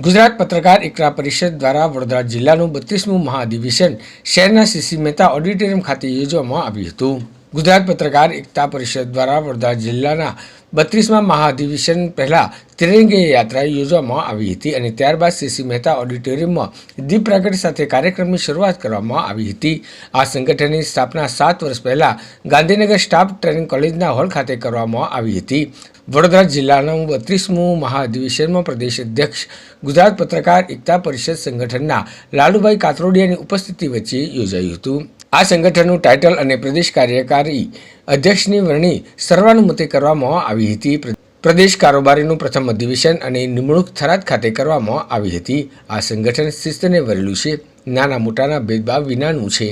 ગુજરાત પત્રકાર એકતા પરિષદ દ્વારા વડોદરા જિલ્લાનું બત્રીસમું મહાઅધિવેશન શહેરના સીસી મહેતા ઓડિટોરિયમ ખાતે યોજવામાં આવ્યું હતું. ગુજરાત પત્રકાર એકતા પરિષદ દ્વારા વડોદરા જિલ્લાના બત્રીસમાં મહાઅધિવેશન પહેલાં ત્રિરંગી યાત્રા યોજવામાં આવી હતી અને ત્યારબાદ સીસી મહેતા ઓડિટોરિયમમાં દીપ પ્રાગટ્ય સાથે કાર્યક્રમની શરૂઆત કરવામાં આવી હતી. આ સંગઠનની સ્થાપના સાત વર્ષ પહેલાં ગાંધીનગર સ્ટાફ ટ્રેનિંગ કોલેજના હોલ ખાતે કરવામાં આવી હતી. વડોદરા જિલ્લાનું બત્રીસમું મહાઅધિવેશનમાં પ્રદેશ અધ્યક્ષ, ગુજરાત પત્રકાર એકતા પરિષદ સંગઠનના લાલુભાઈ કાતરોડિયાની ઉપસ્થિતિ વચ્ચે યોજાયું હતું. આ સંગઠનનું ટાઇટલ અને પ્રદેશ કાર્યકારી અધ્યક્ષની વરણી સર્વાનુમતે કરવામાં આવી હતી. પ્રદેશ કારોબારીનું પ્રથમ અધિવેશન અને નિમણૂક થરાદ ખાતે કરવામાં આવી હતી. આ સંગઠન શિસ્તને વરેલું છે. નાના મોટાના ભેદભાવ વિનાનું છે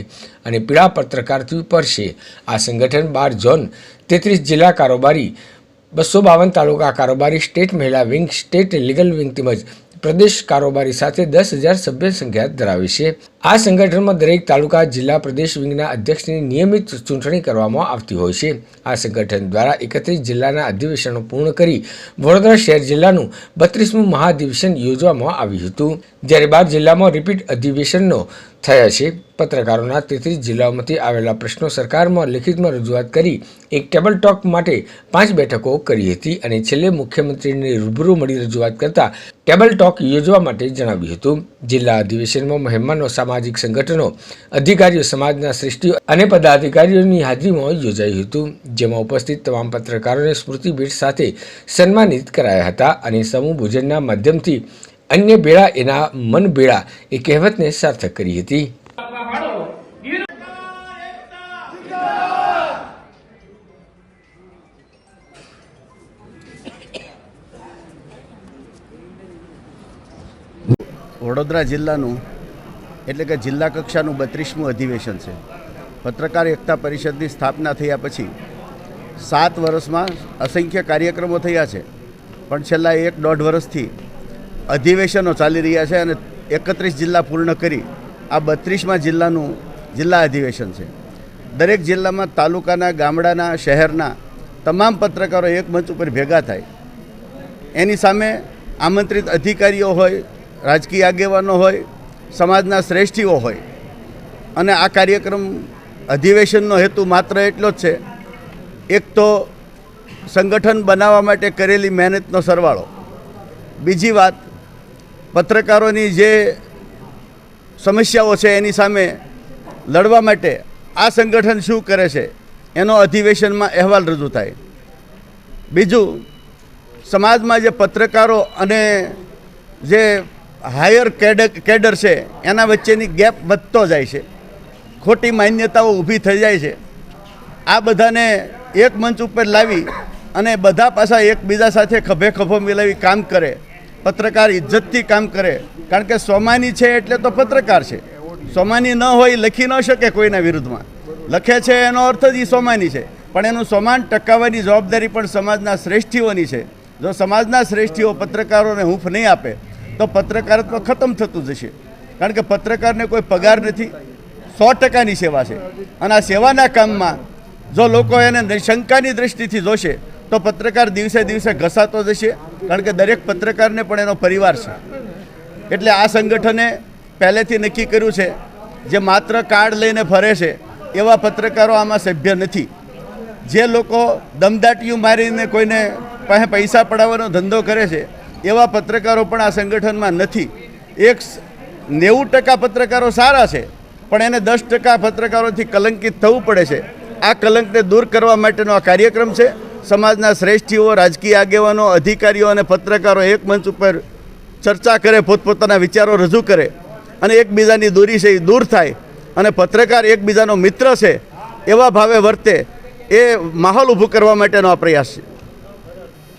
અને પીળા પત્રકારથી પર છે. આ સંગઠન બાર ઝોન તેત્રીસ જિલ્લા કારોબારી, બસો બાવન તાલુકા કારોબારી, સ્ટેટ મહિલા વિંગ, સ્ટેટ લીગલ વિંગ તેમજ પ્રદેશ કારોબારી સાથે દસ હજાર સભ્ય સંખ્યા ધરાવે છે. આ સંગઠનમાં દરેક તાલુકા, જિલ્લા, પ્રદેશ વિંગના અધ્યક્ષની નિયમિત ચૂંટણી કરવામાં આવતી હોય છે. આ સંગઠન દ્વારા એકત્રીસ જિલ્લાના અધિવેશનો પૂર્ણ કરી વડોદરા શહેર જિલ્લાનું બત્રીસમું મહાધિવેશન યોજવામાં આવ્યું હતું. જ્યારે બાર જિલ્લામાં રિપીટ અધિવેશનો થયા છે. પત્રકારોના તેત્રીસ જિલ્લાઓમાંથી આવેલા પ્રશ્નો સરકારમાં લેખિતમાં રજૂઆત કરી એક ટેબલ ટોક માટે પાંચ બેઠકો કરી હતી અને છેલ્લે મુખ્યમંત્રીને રૂબરૂ મળી રજૂઆત કરતા ટેબલ ટોક યોજવા માટે જણાવ્યું હતું. જિલ્લા અધિવેશનમાં મહેમાનો સામાજિક સંગઠનો, અધિકારીઓ સમાજના શ્રેષ્ઠીઓ અને પદાધિકારીઓની હાજરીમાં યોજાયું હતું, જેમાં ઉપસ્થિત તમામ પત્રકારોને સ્મૃતિ ભેટ સાથે સન્માનિત કરાયા હતા અને સમૂહ ભોજનના માધ્યમથી અન્ય બેળા એના મન બેળા એ કહેવતને સાર્થક કરી હતી. વડોદરા જિલ્લાનું એટલે કે જિલ્લા કક્ષાનું બત્રીસમું અધિવેશન છે. પત્રકાર એકતા પરિષદની સ્થાપના થયા પછી સાત વર્ષમાં અસંખ્ય કાર્યક્રમો થયા છે. પણ છેલ્લા એક દોઢ વર્ષથી અધિવેશનો ચાલી રહ્યા છે અને એકત્રીસ જિલ્લા પૂર્ણ કરી આ બત્રીસમાં જિલ્લાનું જિલ્લા અધિવેશન છે. દરેક જિલ્લામાં તાલુકાના, ગામડાના, શહેરના તમામ પત્રકારો એક મંચ ઉપર ભેગા થાય. એની સામે આમંત્રિત અધિકારીઓ હોય, રાજકીય આગેવાનો હોય સમાજના શ્રેષ્ઠીઓ હોય. અને આ કાર્યક્રમ અધિવેશનનો હેતુ માત્ર એટલો જ છે, એક તો સંગઠન બનાવવા માટે કરેલી મહેનતનો સરવાળો. બીજી વાત, પત્રકારોની જે સમસ્યાઓ છે એની સામે લડવા માટે આ સંગઠન શું કરે છે, એનો અધિવેશનમાં અહેવાલ રજૂ થાય. બીજું, સમાજમાં જે પત્રકારો અને જે હાયર કેડર કેડર છે, એના વચ્ચેની ગેપ વધતો જાય છે. ખોટી માન્યતાઓ ઊભી થઈ જાય છે. આ બધાને એક મંચ ઉપર લાવી અને બધા પાછા એકબીજા સાથે ખભે ખભો મિલાવી કામ કરે. પત્રકાર ઇજ્જતથી કામ કરે. કારણ કે સ્વમાની છે એટલે તો પત્રકાર છે. સ્વમાની ન હોય, લખી ન શકે કોઈના વિરુદ્ધમાં. લખે છે એનો અર્થ જ એ સ્વમાની છે. પણ એનું સમાન ટકાવવાની જવાબદારી પણ સમાજના શ્રેષ્ઠીઓની છે. જો સમાજના શ્રેષ્ઠીઓ પત્રકારોને હૂંફ નહીં આપે તો પત્રકારત્વ ખતમ થતું જશે. કારણ કે પત્રકારને કોઈ પગાર નથી. સો ટકાની સેવા છે. અને આ સેવાના કામમાં જો લોકો એને શંકાની દૃષ્ટિથી જોશે, તો પત્રકાર દિવસે દિવસે ઘસાતો જશે. કારણ કે દરેક પત્રકારને પણ એનો પરિવાર છે. એટલે આ સંગઠને પહેલેથી નક્કી કર્યું છે, જે માત્ર કાર્ડ લઈને ફરે છે, એવા પત્રકારો આમાં સભ્ય નથી. જે લોકો દમદાટીયું મારીને કોઈને પાસે પૈસા પડાવવાનો ધંધો કરે છે એવા પત્રકારો પણ આ સંગઠનમાં નથી. એક નેવું ટકા પત્રકારો સારા છે, પણ એને દસ ટકા પત્રકારોથી કલંકિત થવું પડે છે. આ કલંકને દૂર કરવા માટેનો આ કાર્યક્રમ છે. સમાજના શ્રેષ્ઠીઓ, રાજકીય આગેવાનો, અધિકારીઓ અને પત્રકારો એક મંચ ઉપર ચર્ચા કરે, પોતપોતાના વિચારો રજૂ કરે અને એકબીજાની દૂરી છે એ દૂર થાય અને પત્રકાર એકબીજાનો મિત્ર છે એવા ભાવે વર્તે એ માહોલ ઊભો કરવા માટેનો આ પ્રયાસ છે.